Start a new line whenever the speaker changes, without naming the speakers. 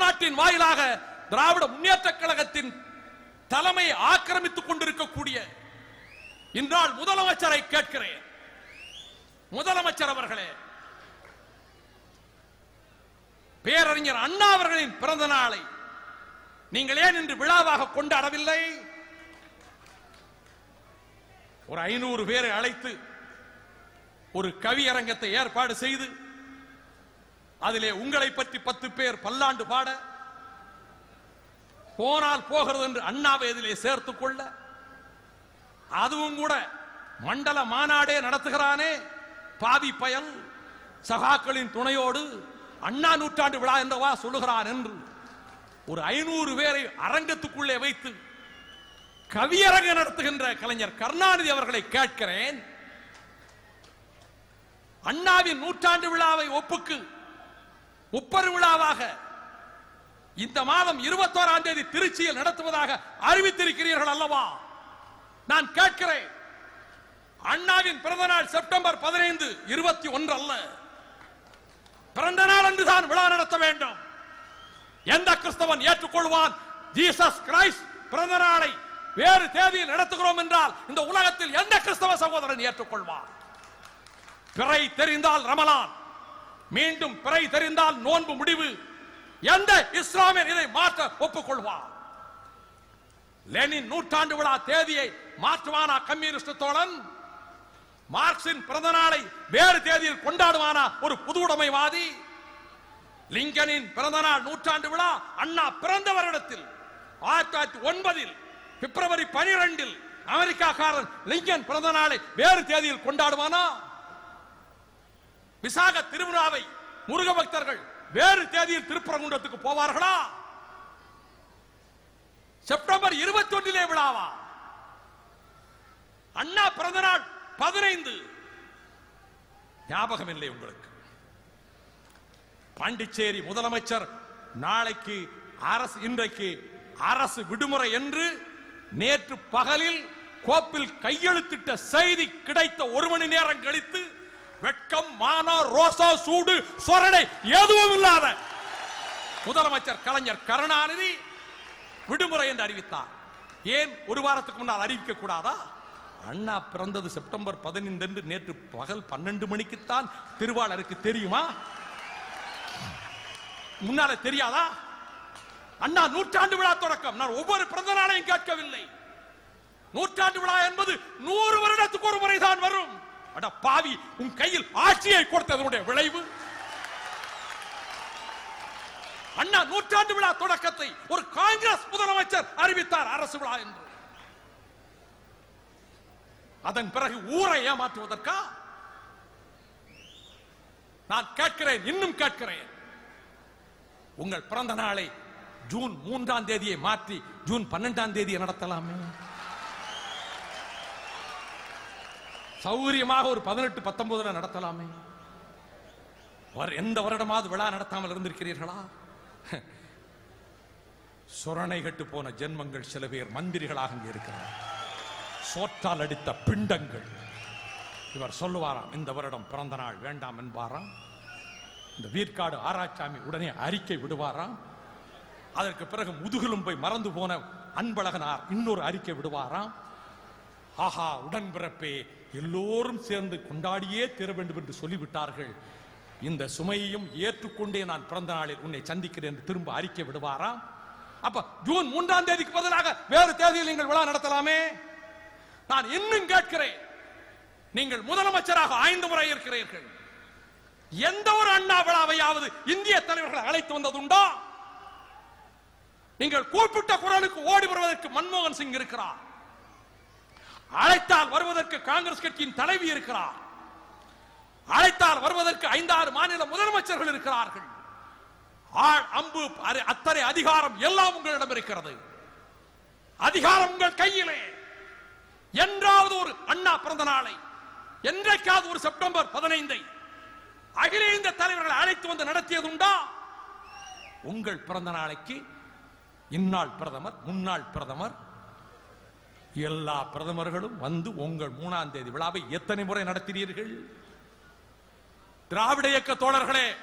நாட்டின் வாயிலாக திராவிட முன்னேற்ற கழகத்தின் தலைமை ஆக்கிரமித்துக் கொண்டிருக்கக்கூடிய இன்றால் முதலமைச்சரை கேட்கிறேன். முதலமைச்சர் அவர்களே பேரறிஞர் அண்ணா அவர்களின் பிறந்த நாளை நீங்கள் ஏன் இன்று விழாவாக கொண்டாடவில்லை? ஒரு ஐநூறு பேரை அழைத்து ஒரு கவியரங்கத்தை ஏற்பாடு செய்து அதிலே உங்களை பற்றி பத்து பேர் பல்லாண்டு பாட போனால் போகிறது என்று அண்ணாவை இதிலே சேர்த்துக் கொள்ள அதுவும் கூட மண்டல மாநாடே நடத்துகிறானே பாவி பயல் சகாக்களின் துணையோடு அண்ணா நூற்றாண்டு விழா என்றவா சொல்லுகிறான் என்று ஒரு ஐநூறு பேரை அரங்கத்துக்குள்ளே வைத்து கவியரங்க நடத்துகின்ற கலைஞர் கருணாநிதி அவர்களை கேட்கிறேன். அண்ணாவின் நூற்றாண்டு விழாவை ஒப்புக்கு. முப்பெரு விழாவாக இந்த மாதம் இருபத்தோராம் தேதி திருச்சியில் நடத்துவதாக அறிவித்திருக்கிறீர்கள் அல்லவா? நான் கேட்கிறேன். அண்ணாவின் பிறந்த நாள் செப்டம்பர் பதினைந்து இருபத்தி ஒன்று அல்ல. பிறந்த நாள் அன்றுதான் விழா நடத்த வேண்டும். எந்த கிறிஸ்தவன் ஏற்றுக்கொள்வான்? ஜீசஸ் கிரைஸ்ட் பிறந்த நாளை வேறு தேதியில் நடத்துகிறோம் என்றால் இந்த உலகத்தில் எந்த கிறிஸ்தவ சகோதரன் ஏற்றுக்கொள்வான் பிறை தெரிந்தால் ரமலான். மீண்டும் பிறை தெரிந்தால் நோன்பு முடிவு. எந்த இஸ்லாமியர் இதை மாற்ற ஒப்புக்கொள்வார்? லெனின் நூற்றாண்டு விழா தேதியை மாற்றுவானா கம்யூனிஸ்ட் தோழன்? மார்க்சின் பிறந்த நாளை வேறு தேதியில் கொண்டாடுவானா ஒரு புது உடைமைவாதி? லிங்கனின் பிறந்த நாள் நூற்றாண்டு விழா அண்ணா பிறந்த வருடத்தில் ஆயிரத்தி தொள்ளாயிரத்தி ஒன்பதில் பிப்ரவரி பனிரெண்டில் அமெரிக்காக்காரன் லிங்கன் பிறந்த நாளை வேறு தேதியில் கொண்டாடுவானா? விசாக திருவிழாவை முருக பக்தர்கள் வேறு தேதியில் திருப்பரங்குன்றத்துக்கு போவார்களா? செப்டம்பர் இருபத்தி ஒன்றிலே விழாவா? அண்ணா பிறந்த நாள் பதினைந்து. ஞாபகம் இல்லை உங்களுக்கு. பாண்டிச்சேரி முதலமைச்சர் நாளைக்கு அரசு இன்றைக்கு அரசு விடுமுறை என்று நேற்று பகலில் கோப்பில் கையெழுத்திட்ட செய்தி கிடைத்த ஒரு மணி நேரம் கழித்து வெட்கம் மானா ரோசா சூடு சொரணை எதுவும் இல்லாத முதலமைச்சர் கலைஞர் கருணாநிதி விடுமுறை என்று அறிவித்தார். ஏன் ஒரு வாரத்துக்கு முன்னால் அறிவிக்க கூடாதா? அண்ணா பிறந்தது செப்டம்பர் பதினைந்து என்று நேற்று பகல் பன்னெண்டு மணிக்குத்தான் திருவாளருக்கு தெரியுமா? முன்னால தெரியாதா? அண்ணா நூற்றாண்டு விழா தொடக்கம். நான் ஒவ்வொரு பிறந்த நாளையும் கேட்கவில்லை. நூற்றாண்டு விழா என்பது நூறு வருடத்துக்கு ஒரு முறைதான் வரும். அட பாவி உன் கையில் ஆட்சியை கொடுத்ததனுடைய விளைவு. அண்ணா நூற்றாண்டு விழா தொடக்கத்தை ஒரு காங்கிரஸ் முதலமைச்சர் அறிவித்தார் அரசு விழா என்று. அதன் பிறகு ஊரை ஏமாற்றுவதற்கா? நான் கேட்கிறேன் இன்னும் கேட்கிறேன். உங்கள் பிறந்த நாளை ஜூன் மூன்றாம் தேதியை மாற்றி ஜூன் பன்னெண்டாம் தேதியை நடத்தலாமே? சௌகரியமாக ஒரு பதினெட்டு பத்தொன்பதுல நடத்தலாமே. வர்- எந்த வருடமாவது விழா நடத்தாமல் இருந்திருக்கிறீர்களா? சுரணை கட்டு போன ஜென்மங்கள் சில பேர் மந்திரிகளாக இருக்கிறார். சோற்றால் அடித்த பிண்டங்கள். இவர் சொல்லுவாராம் இந்த வருடம் பிறந்த நாள் வேண்டாம் என்பாராம். இந்த வீர்க்காடு ஆராய்ச்சாமி உடனே அறிக்கை விடுவாராம். அதற்கு பிறகு முதுகிலும் போய் மறந்து போன அன்பழகனார் இன்னொரு அறிக்கை விடுவாராம். ஆஹா உடன்பிறப்பே எல்லோரும் சேர்ந்து கொண்டாடியே தீர வேண்டும் என்று சொல்லிவிட்டார்கள். இந்த சுமையையும் ஏற்றுக்கொண்டே நான் பிறந்த நாளில் உன்னை சந்திக்கிறேன் என்று திரும்ப அறிக்கை விடுவாராம் அப்ப ஜூன் மூன்றாம் தேதிக்கு பதிலாக வேறு தேதியில் நீங்கள் விழா நடத்தலாமே? நான் இன்னும் கேட்கிறேன். நீங்கள் முதலமைச்சராக ஐந்து முறை இருக்கிறீர்கள். எந்த ஒரு அண்ணா விழாவையாவது இந்திய தலைவர்களை அழைத்து வந்ததுண்டா? நீங்கள் கூப்பிட்ட குரலுக்கு ஓடி வருவதற்கு மன்மோகன் சிங் இருக்கிறார். காங்கிரஸ் கட்சியின் தலைவி இருக்கிறார். அழைத்தால் வருவதற்கு ஐந்தாறு மாநில முதலமைச்சர்கள் இருக்கிறார்கள். ஆள் அம்பு அத்தனை அதிகாரம் எல்லாம் உங்களிடம் இருக்கிறது. அதிகாரம் உங்கள் கையிலே. என்றாவது ஒரு அண்ணா பிறந்த நாளை என்றைக்காவது ஒரு செப்டம்பர் பதினைந்தை அகில இந்த தலைவர்களை அழைத்து வந்து நடத்தியதுண்டா உங்கள் பிறந்த நாளைக்கு இந்நாள் பிரதமர் முன்னாள் பிரதமர் எல்லா பிரதமர்களும் வந்து உங்கள் மூணாம் தேதி விழாவை எத்தனை முறை நடத்தினீர்கள்? திராவிட இயக்க தோழர்களே